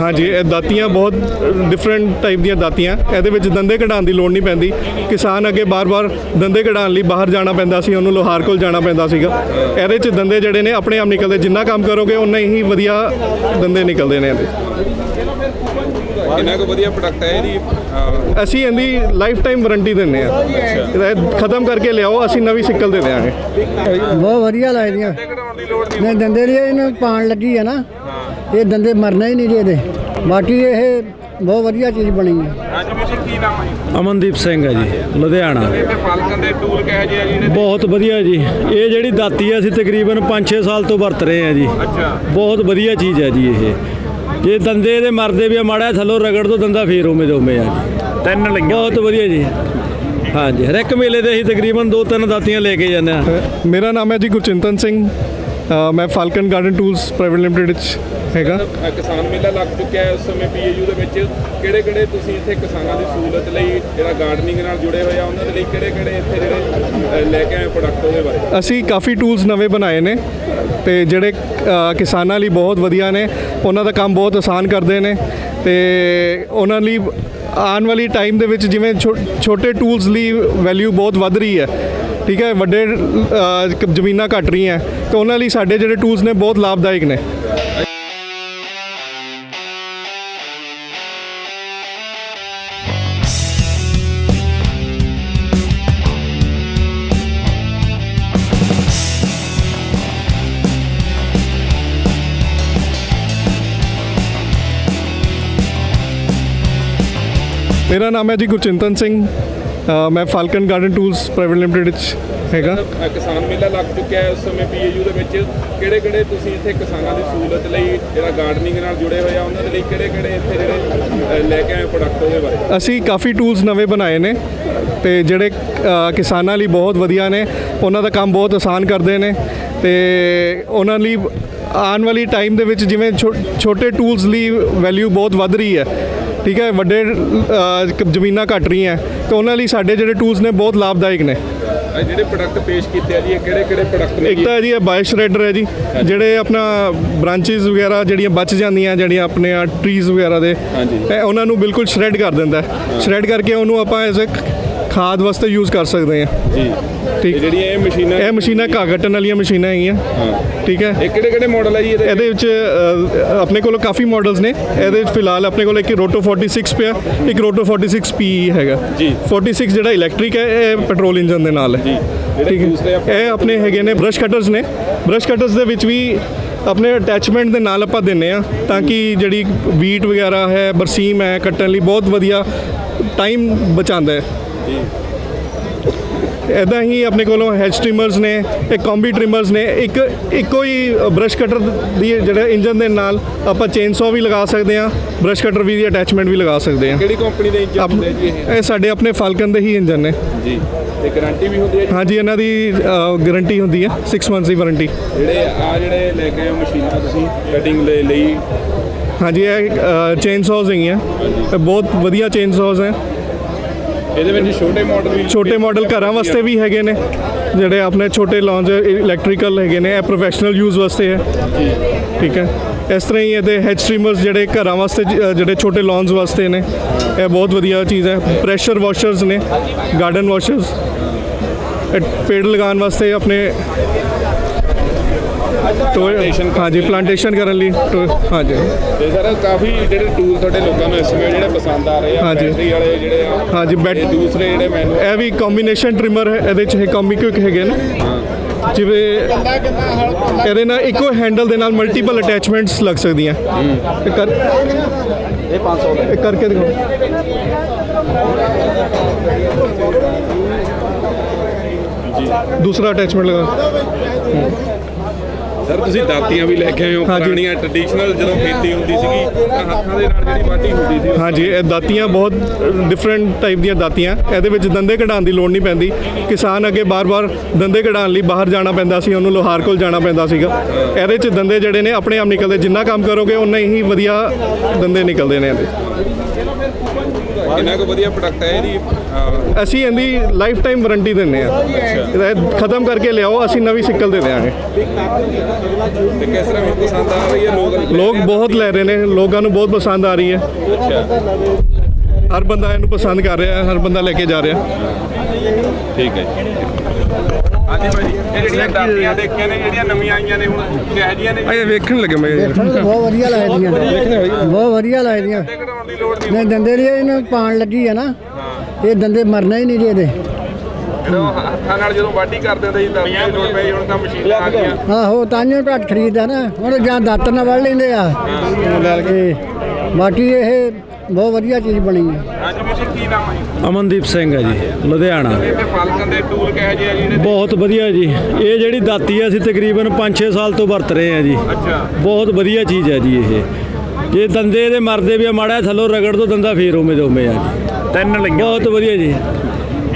ਹਾਂਜੀ ਇਹ ਦਾਤੀਆਂ ਬਹੁਤ ਡਿਫਰੈਂਟ ਟਾਈਪ ਦੀਆਂ ਦਾਤੀਆਂ। ਇਹਦੇ ਵਿੱਚ ਦੰਦੇ ਕਢਾਉਣ ਦੀ ਲੋੜ ਨਹੀਂ ਪੈਂਦੀ। ਕਿਸਾਨ ਅੱਗੇ ਬਾਰ-ਬਾਰ ਦੰਦੇ ਕਢਾਉਣ ਲਈ ਬਾਹਰ ਜਾਣਾ ਪੈਂਦਾ ਸੀ ਉਹਨੂੰ ਲੋਹਾਰ ਕੋਲ ਜਾਣਾ ਪੈਂਦਾ ਸੀਗਾ। ਇਹਦੇ 'ਚ ਦੰਦੇ ਜਿਹੜੇ ਨੇ ਆਪਣੇ ਆਪ ਨਿਕਲਦੇ। ਜਿੰਨਾ ਕੰਮ ਕਰੋਗੇ ਉਨਾ ਹੀ ਵਧੀਆ ਦੰਦੇ ਨਿਕਲਦੇ ਨੇ ਇਹਦੇ। ਕਿੰਨਾ ਕੁ ਵਧੀਆ ਪ੍ਰੋਡਕਟ ਹੈ ਇਹਦੀ? ਅਸੀਂ ਇਹਦੀ ਲਾਈਫ ਟਾਈਮ ਵਾਰੰਟੀ ਦਿੰਦੇ ਆ ਇਹ ਖਤਮ ਕਰਕੇ ਲਿਆਓ ਅਸੀਂ ਨਵੀਂ ਸਿੱਕਲ ਦੇ ਦਿਆਂਗੇ। ਬਹੁਤ ਵਧੀਆ ਲੱਗਦੀਆਂ। ਕਢਾਉਣ ਦੀ ਲੋੜ ਨਹੀਂ ਦੰਦੇ ਦੀ ਇਹਨੂੰ ਪਾਣ ਲੱਗੀ ਹੈ ਨਾ। ਇਹ ਦੰਦੇ ਮਰਨਾ ਹੀ ਨਹੀਂ ਜੀ ਇਹਦੇ। ਬਾਕੀ ਇਹ ਬਹੁਤ ਵਧੀਆ ਚੀਜ਼ ਬਣੀ ਹੈ। ਕੀ ਨਾਮ? ਅਮਨਦੀਪ ਸਿੰਘ ਹੈ ਜੀ ਲੁਧਿਆਣਾ। ਤੇ ਫਾਲਕਨ ਦੇ ਟੂਲ ਕਹੇ ਜੀ ਆ ਜੀ ਇਹਦੇ? ਬਹੁਤ ਵਧੀਆ ਜੀ। ਇਹ ਜਿਹੜੀ ਦਾਤੀ ਹੈ ਅਸੀਂ ਤਕਰੀਬਨ 5-6 ਸਾਲ ਤੋਂ ਵਰਤ ਰਹੇ ਹਾਂ ਜੀ। ਅੱਛਾ। ਬਹੁਤ ਵਧੀਆ ਚੀਜ਼ ਹੈ ਜੀ ਇਹ। ਜੇ ਦੰਦੇ ਇਹਦੇ ਮਰਦੇ ਵੀ ਆ, ਮਾੜਾ ਜਿਹਾ ਥੱਲੋਂ ਰਗੜ ਤੋਂ ਦੰਦਾ ਫੇਰ ਉਵੇਂ ਦੇ ਉਵੇਂ ਆ ਜੀ। ਤਿੰਨ ਲਈਆਂ। ਬਹੁਤ ਵਧੀਆ ਜੀ। ਹਾਂਜੀ ਹਰ ਇੱਕ ਮੇਲੇ ਦੇ ਅਸੀਂ ਤਕਰੀਬਨ ਦੋ ਤਿੰਨ ਦਾਤੀਆਂ ਲੈ ਕੇ ਜਾਂਦੇ ਹਾਂ ਮੇਰਾ ਨਾਮ ਹੈ ਜੀ ਗੁਰਚਿੰਤਨ ਸਿੰਘ। ਅ, ਮੈਂ Falcon garden tools private limited ਵਿੱਚ ਹੈਗਾ ਕਿਸਾਨ ਮੇਲਾ ਲੱਗ ਚੁੱਕਿਆ ਹੈ ਇਸ ਸਮੇਂ ਪੀਏਯੂ ਦੇ ਵਿੱਚ। ਕਿਹੜੇ ਕਿਹੜੇ ਤੁਸੀਂ ਇੱਥੇ ਕਿਸਾਨਾਂ ਦੀ ਸਹੂਲਤ ਲਈ ਜਿਹੜਾ ਗਾਰਡਨਿੰਗ ਨਾਲ ਜੁੜੇ ਹੋਏ ਆ ਉਹਨਾਂ ਦੇ ਲਈ ਕਿਹੜੇ ਕਿਹੜੇ ਇੱਥੇ ਜਿਹੜੇ ਲੈ ਕੇ ਆਏ ਪ੍ਰੋਡਕਟ ਉਹਦੇ ਬਾਰੇ? ਅਸੀਂ ਕਾਫੀ ਟੂਲਸ ਨਵੇਂ ਬਣਾਏ ਨੇ ਤੇ ਜਿਹੜੇ ਅ, ਕਿਸਾਨਾਂ ਲਈ ਬਹੁਤ ਵਧੀਆ ਨੇ। ਉਹਨਾਂ ਦਾ ਕੰਮ ਬਹੁਤ ਆਸਾਨ ਕਰਦੇ ਨੇ ਤੇ ਉਹਨਾਂ ਲਈ ਆਉਣ ਵਾਲੀ ਟਾਈਮ ਦੇ ਵਿੱਚ ਜਿਵੇਂ ਛੋ- ਛੋਟੇ ਟੂਲਸ ਲਈ ਵੈਲਿਊ ਬਹੁਤ ਵੱਧ ਰਹੀ ਹੈ ਠੀਕ ਹੈ? ਵੱਡੇ ਅ, ਜ਼ਮੀਨਾਂ ਘਟ ਰਹੀਆਂ ਤੇ ਉਹਨਾਂ ਲਈ ਸਾਡੇ ਜਿਹੜੇ ਟੂਲਸ ਨੇ ਬਹੁਤ ਲਾਭਦਾਇਕ ਨੇ। ਮੇਰਾ ਨਾਮ ਹੈ ਜੀ ਗੁਰਚਿੰਤਨ ਸਿੰਘ। ਮੈਂ Falcon garden tools private limited ਵਿੱਚ ਹੈਗਾ। ਕਿਸਾਨ ਮੇਲਾ ਲੱਗ ਚੁੱਕਿਆ ਹੈ ਇਸ ਸਮੇਂ ਪੀਏਯੂ ਦੇ ਵਿੱਚ। ਕਿਹੜੇ ਕਿਹੜੇ ਤੁਸੀਂ ਇੱਥੇ ਕਿਸਾਨਾਂ ਦੀ ਸਹੂਲਤ ਲਈ ਜਿਹੜਾ ਗਾਰਡਨਿੰਗ ਨਾਲ ਜੁੜੇ ਹੋਏ ਆ ਉਹਨਾਂ ਦੇ ਲਈ ਕਿਹੜੇ ਕਿਹੜੇ ਇੱਥੇ ਜਿਹੜੇ ਲੈ ਕੇ ਆਏ ਪ੍ਰੋਡਕਟ ਉਹਦੇ ਬਾਰੇ? ਅਸੀਂ ਕਾਫੀ ਟੂਲਸ ਨਵੇਂ ਬਣਾਏ ਨੇ ਤੇ ਜਿਹੜੇ ਕਿਸਾਨਾਂ ਲਈ ਬਹੁਤ ਵਧੀਆ ਨੇ। ਉਹਨਾਂ ਦਾ ਕੰਮ ਬਹੁਤ ਆਸਾਨ ਕਰਦੇ ਨੇ ਤੇ ਉਹਨਾਂ ਲਈ ਆਉਣ ਵਾਲੀ ਟਾਈਮ ਦੇ ਵਿੱਚ ਜਿਵੇਂ ਛੋਟੇ ਟੂਲਸ ਲਈ ਵੈਲਿਊ ਬਹੁਤ ਵੱਧ ਰਹੀ ਹੈ। ਠੀਕ ਹੈ ਵੱਡੇ ਅ, ਜ਼ਮੀਨਾਂ ਘਟ ਰਹੀਆਂ ਤੇ ਉਹਨਾਂ ਲਈ ਸਾਡੇ ਜਿਹੜੇ ਟੂਲਸ ਨੇ ਬਹੁਤ ਲਾਭਦਾਇਕ ਨੇ ਜਿਹੜੇ ਪ੍ਰੋਡਕਟ ਪੇਸ਼ ਕੀਤੇ ਆ ਜੀ ਇਹ ਕਿਹੜੇ ਕਿਹੜੇ ਪ੍ਰੋਡਕਟ ਨੇ ਇੱਕ ਜੀ? ਤਾਂ ਜੀ ਇਹ ਬਾਇਓ ਸ਼੍ਰੈਡਰ ਹੈ ਜੀ ਜਿਹੜੇ ਆਪਣਾ ਬ੍ਰਾਂਚਸ ਵਗੈਰਾ ਜਿਹੜੀਆਂ ਬਚ ਜਾਂਦੀਆਂ ਜਿਹੜੀਆਂ ਆਪਣੇ ਆ ਟਰੀਜ਼ ਵਗੈਰਾ ਦੇ ਹਾਂਜੀ। ਇਹ ਉਹਨਾਂ ਨੂੰ ਬਿਲਕੁਲ ਸ਼੍ਰੈਡ ਕਰ ਦਿੰਦਾ ਹੈ ਸ਼੍ਰੈਡ ਕਰਕੇ ਉਹਨੂੰ ਆਪਾਂ ਐਜ਼ ਅ ਖਾਦ ਵਾਸਤੇ ਯੂਜ਼ ਕਰ ਸਕਦੇ ਹਾਂ। ਜੀ। ਠੀਕ। ਜਿਹੜੀਆਂ ਇਹ ਮਸ਼ੀਨਾਂ ਇਹ ਮਸ਼ੀਨਾਂ ਘਾਹ ਕੱਟਣ ਵਾਲੀਆਂ ਮਸ਼ੀਨਾਂ ਹੈਗੀਆਂ। ਹਾਂ। ਠੀਕ ਹੈ। ਇਹ ਕਿਹੜੇ ਕਿਹੜੇ ਮਾਡਲ ਹੈ ਜੀ ਇਹਦੇ ਇਹਦੇ ਵਿੱਚ ਅ, ਆਪਣੇ ਕੋਲ ਕਾਫੀ ਮਾਡਲਸ ਨੇ। ਇਹਦੇ ਵਿੱਚ ਫਿਲਹਾਲ ਆਪਣੇ ਕੋਲ ਇੱਕ ਰੋਟੋ 46 ਪਿਆ ਇੱਕ ਰੋਟੋ 46 ਪੀ ਹੈਗਾ। ਜੀ। 46 ਜਿਹੜਾ ਇਲੈਕਟ੍ਰਿਕ ਹੈ ਇਹ ਪੈਟਰੋਲ ਇੰਜਨ ਦੇ ਨਾਲ ਹੈ। ਜੀ। ਜਿਹੜੇ ਠੀਕ ਦੂਸਰੇ ਹੈ ਆਪਾਂ- ਇਹ ਆਪਣੇ ਹੈਗੇ ਨੇ ਬ੍ਰਸ਼ ਕਟਰਸ ਨੇ। ਬ੍ਰਸ਼ ਕਟਰਸ ਦੇ ਵਿੱਚ ਵੀ ਆਪਣੇ ਅਟੈਚਮੈਂਟ ਦੇ ਨਾਲ ਆਪਾਂ ਦਿੰਨੇ ਆ ਤਾਂ ਕਿ ਜਿਹੜੀ ਵੀਟ ਵਗੈਰਾ ਹੈ ਬਰਸੀਮ ਹੈ ਕੱਟਣ ਲਈ ਬਹੁਤ ਵਧੀਆ ਟਾਈਮ ਬਚਾਉਂਦਾ ਹੈ। ਇਦਾਂ ਹੀ ਆਪਣੇ ਕੋਲੋਂ ਹੈਜ ਟ੍ਰਿਮਰਸ ਨੇ ਇੱਕ ਕੰਬੀ ਟ੍ਰਿਮਰਸ ਨੇ ਇੱਕ ਇੱਕੋ ਹੀ ਬ੍ਰਸ਼ ਕਟਰ ਦੀ ਜਿਹੜਾ ਇੰਜਨ ਦੇ ਨਾਲ ਆਪਾਂ ਚੇਨਸੌ ਵੀ ਲਗਾ ਸਕਦੇ ਆ ਬ੍ਰਸ਼ ਕਟਰ ਵੀ ਦੀ ਅਟੈਚਮੈਂਟ ਵੀ ਲਗਾ ਸਕਦੇ ਆ ਕਿਹੜੀ ਕੰਪਨੀ ਦੇ ਇੰਜਨ ਹੁੰਦੇ ਜੀ ਇਹ? ਇਹ ਸਾਡੇ ਆਪਣੇ ਫਾਲਕਨ ਦੇ ਹੀ ਇੰਜਨ ਨੇ। ਜੀ ਤੇ ਗਾਰੰਟੀ ਵੀ ਹੁੰਦੀ ਹੈ ਜੀ? ਹਾਂਜੀ ਇਹਨਾਂ ਦੀ ਗਾਰੰਟੀ ਹੁੰਦੀ ਹੈ 6 ਮੰਥਸ ਦੀ ਵਾਰੰਟੀ ਜਿਹੜੇ ਆ ਜਿਹੜੇ ਲੈ ਕੇ ਆਏ ਮਸ਼ੀਨਾਂ ਤੁਸੀਂ ਕਟਿੰਗ ਦੇ ਲਈ? ਹਾਂਜੀ ਇਹ ਚੇਨ ਸੌਜ਼ ਹੈਗੀਆਂ। ਬਹੁਤ ਵਧੀਆ ਚੇਨ ਸੌਜ਼ ਹੈ। ਇਹਦੇ ਵਿੱਚ ਛੋਟੇ ਮਾਡਲ ਵੀ ਛੋਟੇ ਮਾਡਲ ਘਰਾਂ ਵਾਸਤੇ ਵੀ ਹੈਗੇ ਨੇ ਜਿਹੜੇ ਆਪਣੇ ਛੋਟੇ ਲੌਂਜ ਇਲੈਕਟ੍ਰੀਕਲ ਹੈਗੇ ਨੇ ਇਹ ਪ੍ਰੋਫੈਸ਼ਨਲ ਯੂਜ਼ ਵਾਸਤੇ ਹੈ। ਠੀਕ ਹੈ। ਇਸ ਤਰ੍ਹਾਂ ਹੀ ਇਹਦੇ ਹੈਡ ਸਟ੍ਰੀਮਰਸ ਜਿਹੜੇ ਘਰਾਂ ਵਾਸਤੇ ਜਿਹੜੇ ਛੋਟੇ ਲੌਂਜ ਵਾਸਤੇ ਨੇ ਇਹ ਬਹੁਤ ਵਧੀਆ ਚੀਜ਼ ਹੈ। ਪ੍ਰੈਸ਼ਰ ਵਾਸ਼ਰਸ ਨੇ ਗਾਰਡਨ ਵਾਸ਼ਰਸ ਪੇੜ ਲਗਾਉਣ ਵਾਸਤੇ ਆਪਣੇ ਕਰਨ ਹਾਂਜੀ। ਪਲਾਂਟੇਸ਼ਨ ਕਰਨ ਲਈ ਟੋਏ ਹਾਂਜੀ। ਤੇ ਸਰ ਕਾਫੀ ਜਿਹੜੇ ਟੂਲ ਤੁਹਾਡੇ ਲੋਕਾਂ ਨੂੰ ਇਸ ਸਮੇਂ ਜਿਹੜੇ ਪਸੰਦ ਆ ਰਹੇ ਆ ਹਾਂਜੀ। ਬੈਟਰੀ ਵਾਲੇ ਜਿਹੜੇ ਆ ਹਾਂਜੀ, ਬੈਟ- ਤੇ ਦੂਸਰੇ ਜਿਹੜੇ ਮੈਨੂੰ ਇਹ ਵੀ ਕੰਬੀਨੇਸ਼ਨ ਟ੍ਰਿਮਰ ਹੈ ਇਹਦੇ ਚ ਇਹ ਕੰਬੀਕੁਇਕ ਹੈਗੇ ਨੇ। ਜਿਵੇਂ ਇਹਦੇ ਨਾਲ ਇੱਕੋ ਹੈਂਡਲ ਦੇ ਨਾਲ ਮਲਟੀਪਲ ਅਟੈਚਮੈਂਟਸ ਲੱਗ ਸਕਦੀਆਂ। ਇਹ ਕਰ ਇਹ 500 ਦਾ। ਇਹ ਕਰਕੇ ਦਿਖਾਓ। ਜੀ। ਦੂਸਰਾ ਅਟੈਚਮੈਂਟ ਲਗਾ। ਸਰ ਤੁਸੀਂ ਦਾਤੀਆਂ ਵੀ ਲੈ ਕੇ ਆਏ ਹੋ। ਪੁਰਾਣੀਆਂ ਟ੍ਰੈਡੀਸ਼ਨਲ ਜਦੋਂ ਖੇਤੀ ਹੁੰਦੀ ਸੀਗੀ ਤਾਂ ਹੱਥਾਂ ਦੇ ਨਾਲ ਜਿਹੜੀ ਵਾਢੀ ਹੁੰਦੀ ਸੀ ਹਾਂਜੀ ਇਹ ਦਾਤੀਆਂ ਬਹੁਤ ਡਿਫਰੈਂਟ ਟਾਈਪ ਦੀਆਂ ਦਾਤੀਆਂ। ਇਹਦੇ ਵਿੱਚ ਦੰਦੇ ਕਢਾਉਣ ਦੀ ਲੋੜ ਨਹੀਂ ਪੈਂਦੀ। ਕਿਸਾਨ ਅੱਗੇ ਬਾਰ-ਬਾਰ ਦੰਦੇ ਕਢਾਉਣ ਲਈ ਬਾਹਰ ਜਾਣਾ ਪੈਂਦਾ ਸੀ ਉਹਨੂੰ ਲੋਹਾਰ ਕੋਲ ਜਾਣਾ ਪੈਂਦਾ ਸੀਗਾ। ਇਹਦੇ 'ਚ ਦੰਦੇ ਜਿਹੜੇ ਨੇ ਆਪਣੇ ਆਪ ਨਿਕਲਦੇ। ਜਿੰਨਾ ਕੰਮ ਕਰੋਗੇ ਉਨਾ ਹੀ ਵਧੀਆ ਦੰਦੇ ਨਿਕਲਦੇ ਨੇ ਇਹਦੇ ਕਿੰਨਾ ਕੁ ਵਧੀਆ ਪ੍ਰੋਡਕਟ ਹੈ ਇਹਦੀ? ਅਸੀਂ ਇਹਦੀ ਲਾਈਫ ਟਾਈਮ ਵਾਰੰਟੀ ਦਿੰਦੇ ਆ ਇਹਦਾ ਖਤਮ ਕਰਕੇ ਲਿਆਓ ਅਸੀਂ ਨਵੀਂ ਸਿੱਕਲ ਦੇ ਦਿਆਂਗੇ। ਤੇ ਕਿਸ ਤਰ੍ਹਾਂ ਪਸੰਦ ਆ ਰਹੀ ਹੈ? ਲੋਕ ਲੋਕ ਬਹੁਤ ਲੈ ਰਹੇ ਨੇ। ਲੋਕਾਂ ਨੂੰ ਬਹੁਤ ਪਸੰਦ ਆ ਰਹੀ ਹੈ। ਹਰ ਬੰਦਾ ਇਹਨੂੰ ਪਸੰਦ ਕਰ ਰਿਹਾ ਹਰ ਬੰਦਾ ਲੈ ਕੇ ਜਾ ਰਿਹਾ। ਠੀਕ ਹੈ ਜੀ। ਹਾਂਜੀ ਭਾਈ ਇਹ ਜਿਹੜੀਆਂ ਦਾਤੀਆਂ ਦੇਖੀਆਂ ਨੇ ਜਿਹੜੀਆਂ ਨਵੀਆਂ ਆਈਆਂ ਨੇ ਹੁਣ ਕਿਹੋ ਜਿਹੀਆਂ ਨੇ? ਇਹ ਵੇਖਣ ਲੱਗੇ ਮੈਂ। ਬਹੁਤ ਵਧੀਆ ਲੱਗਦੀਆਂ ਬਹੁਤ ਵਧੀਆ ਲੱਗਦੀਆਂ ਦੀ ਲੋੜ ਨਹੀਂ ਨਹੀਂ ਦੰਦੇ ਦੀ ਇਹਨੂੰ ਪਾਣ ਲੱਗੀ ਆ ਨਾ। ਇਹ ਦੰਦੇ ਮਰਨਾ ਹੀ ਨਹੀਂ ਜੀ ਇਹਦੇ। ਜਦੋਂ ਹੱਥਾਂ ਨਾਲ ਜਦੋਂ ਵਾਢੀ ਕਰਦੇ ਹੁੰਦੇ ਸੀ ਦਾਤੀਆਂ ਦੀ ਲੋੜ ਪਈ ਹੁਣ ਤਾਂ ਮਸ਼ੀਨਾਂ ਆ ਗਈਆਂ। ਆਹੋ ਤਾਂਿਓ ਘੱਟ ਖਰੀਦਦਾ ਨਾ। ਹੁਣ ਜਾਂ ਦਾਤਰ ਨਾਲ ਵੜ ਲੈਂਦੇ ਆ। ਬਾਕੀ ਇਹ ਬਹੁਤ ਵਧੀਆ ਚੀਜ਼ ਬਣੀ ਹੈ ਹਾਂਜੀ ਵੀਰ ਜੀ ਕੀ ਨਾਮ ਹੈ ਜੀ? ਅਮਨਦੀਪ ਸਿੰਘ ਹੈ ਜੀ ਲੁਧਿਆਣਾ। ਇੱਥੇ ਫਾਲਕਨ ਦੇ ਟੂਲ ਕਿਹੋ ਜਿਹੇ ਆ ਜੀ ਜਿਹੜੇ ਬਹੁਤ ਵਧੀਆ ਜੀ। ਇਹ ਜਿਹੜੀ ਦਾਤੀ ਆ ਅਸੀਂ ਤਕਰੀਬਨ 5-6 ਸਾਲ ਤੋਂ ਵਰਤ ਰਹੇ ਆ ਜੀ। ਅੱਛਾ। ਬਹੁਤ ਵਧੀਆ ਚੀਜ਼ ਹੈ ਜੀ ਇਹ। ਜੇ ਦੰਦੇ ਇਹਦੇ ਮਰਦੇ ਵੀ ਆ, ਮਾੜਾ ਥੱਲੋਂ ਰਗੜ ਤੋਂ ਦੰਦਾ ਫੇਰ ਉਵੇਂ ਦੇ ਉਵੇਂ ਆ ਤਿੰਨ ਲਈਆਂ। ਬਹੁਤ ਵਧੀਆ ਜੀ।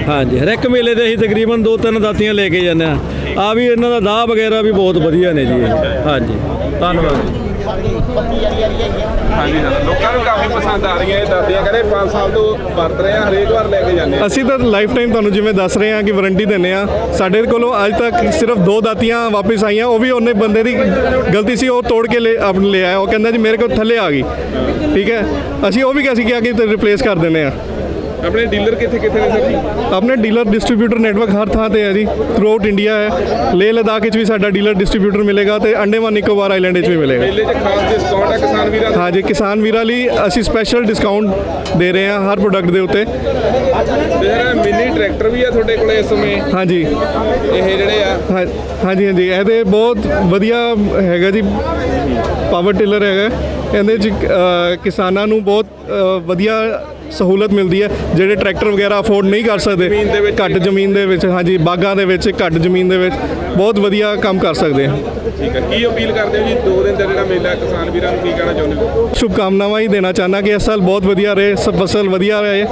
ਹਾਂਜੀ ਹਰ ਇੱਕ ਮੇਲੇ ਤੇ ਅਸੀਂ ਤਕਰੀਬਨ ਦੋ ਤਿੰਨ ਦਾਤੀਆਂ ਲੈ ਕੇ ਜਾਂਦੇ ਆ ਆ ਵੀ ਇਹਨਾਂ ਦਾ ਦਾਹ ਵਗੈਰਾ ਵੀ ਬਹੁਤ ਵਧੀਆ ਨੇ ਜੀ। ਹਾਂਜੀ। ਧੰਨਵਾਦ। ਹਾਂਜੀ ਹਾਂ। ਲੋਕਾਂ ਨੂੰ ਕਾਫੀ ਪਸੰਦ ਆ ਰਹੀਆਂ ਇਹ ਦਾਤੀਆਂ ਕਹਿੰਦੇ 5 ਸਾਲ ਤੋਂ ਵਰਤ ਰਹੇ ਆ ਹਰੇਕ ਵਾਰ ਲੈ ਕੇ ਜਾਂਦੇ ਆ ਅਸੀਂ ਤਾਂ ਲਾਈਫ ਟਾਈਮ ਤੁਹਾਨੂੰ ਜਿਵੇਂ ਦੱਸ ਰਹੇ ਹਾਂ ਕਿ ਵਾਰੰਟੀ ਦਿੰਦੇ ਆ ਸਾਡੇ ਕੋਲੋਂ ਅੱਜ ਤੱਕ ਸਿਰਫ ਦੋ ਦਾਤੀਆਂ ਵਾਪਸ ਆਈਆਂ। ਉਹ ਵੀ ਉਹਨੇ ਬੰਦੇ ਦੀ ਗਲਤੀ ਸੀ ਉਹ ਤੋੜ ਕੇ ਲੈ ਆਪ ਲੈ ਆਇਆ। ਉਹ ਕਹਿੰਦਾ ਜੀ ਮੇਰੇ ਕੋਲ ਥੱਲੇ ਆ ਗਈ। ਠੀਕ ਹੈ? ਅਸੀਂ ਉਹ ਵੀ ਕਿਹਾ ਕਿ ਰਿਪਲੇਸ ਕਰ ਦਿੰਦੇ ਆ ਆਪਣੇ ਡੀਲਰ ਕਿੱਥੇ ਕਿੱਥੇ ਨੇ ਸਰ ਜੀ? ਆਪਣੇ ਡੀਲਰ ਡਿਸਟ੍ਰੀਬਿਊਟਰ ਨੈਟਵਰਕ ਹਰ ਥਾਂ ਤੇ ਹੈ ਜੀ ਥਰੂ ਆਊਟ ਇੰਡੀਆ ਹੈ। ਲੇਹ ਲਦਾਖ ਵਿੱਚ ਵੀ ਸਾਡਾ ਡੀਲਰ ਡਿਸਟ੍ਰੀਬਿਊਟਰ ਮਿਲੇਗਾ ਤੇ ਅੰਡੇਮਾਨ ਨਿਕੋਬਾਰ ਆਈਲੈਂਡ ਵਿੱਚ ਵੀ ਮਿਲੇਗਾ। ਮੇਲੇ 'ਚ ਖਾਸ ਡਿਸਕਾਊਂਟ ਹੈ ਕਿਸਾਨ ਵੀਰਾਂ ਨੂੰ ਹਾਂਜੀ ਕਿਸਾਨ ਵੀਰਾਂ ਲਈ ਅਸੀਂ ਸਪੈਸ਼ਲ ਡਿਸਕਾਊਂਟ ਦੇ ਰਹੇ ਹਾਂ ਹਰ ਪ੍ਰੋਡਕਟ ਦੇ ਉੱਤੇ। ਸਰ ਮਿੰਨੀ ਟਰੈਕਟਰ ਵੀ ਆ ਤੁਹਾਡੇ ਕੋਲੇ ਇਸ ਸਮੇਂ? ਹਾਂਜੀ। ਇਹ ਜਿਹੜੇ ਆ? ਹਾਂ- ਹਾਂਜੀ ਹਾਂਜੀ। ਇਹਦੇ ਬਹੁਤ ਵਧੀਆ ਹੈਗਾ ਜੀ ਪਾਵਰ ਟਿਲਰ ਹੈਗਾ। ਇਹਦੇ ਚ ਕਿਸਾਨਾਂ ਨੂੰ ਬਹੁਤ ਵਧੀਆ ਸਹੂਲਤ ਮਿਲਦੀ ਹੈ ਜਿਹੜੇ ਟਰੈਕਟਰ ਵਗੈਰਾ ਅਫੋਰਡ ਨਹੀਂ ਕਰ ਸਕਦੇ ਘੱਟ ਜ਼ਮੀਨ ਦੇ ਵਿੱਚ ਹਾਂਜੀ ਬਾਗਾਂ ਦੇ ਵਿੱਚ ਘੱਟ ਜ਼ਮੀਨ ਦੇ ਵਿੱਚ ਬਹੁਤ ਵਧੀਆ ਕੰਮ ਕਰ ਸਕਦੇ ਆ ਠੀਕ ਹੈ ਕੀ ਅਪੀਲ ਕਰਦੇ ਹੋ ਜੀ ਦੋ ਦਿਨ ਦਾ ਜਿਹੜਾ ਮੇਲਾ ਹੈ, ਕਿਸਾਨ ਵੀਰਾਂ ਨੂੰ ਕੀ ਕਹਿਣਾ ਚਾਹੁੰਦੇ ਹੋ? ਸ਼ੁਭ ਕਾਮਨਾਵਾਂ ਹੀ ਦੇਣਾ ਚਾਹਨਾ ਕਿ ਇਸ ਸਾਲ ਬਹੁਤ ਵਧੀਆ ਰਹੇ ਸਭ ਫਸਲ ਵਧੀਆ ਰਹੇ।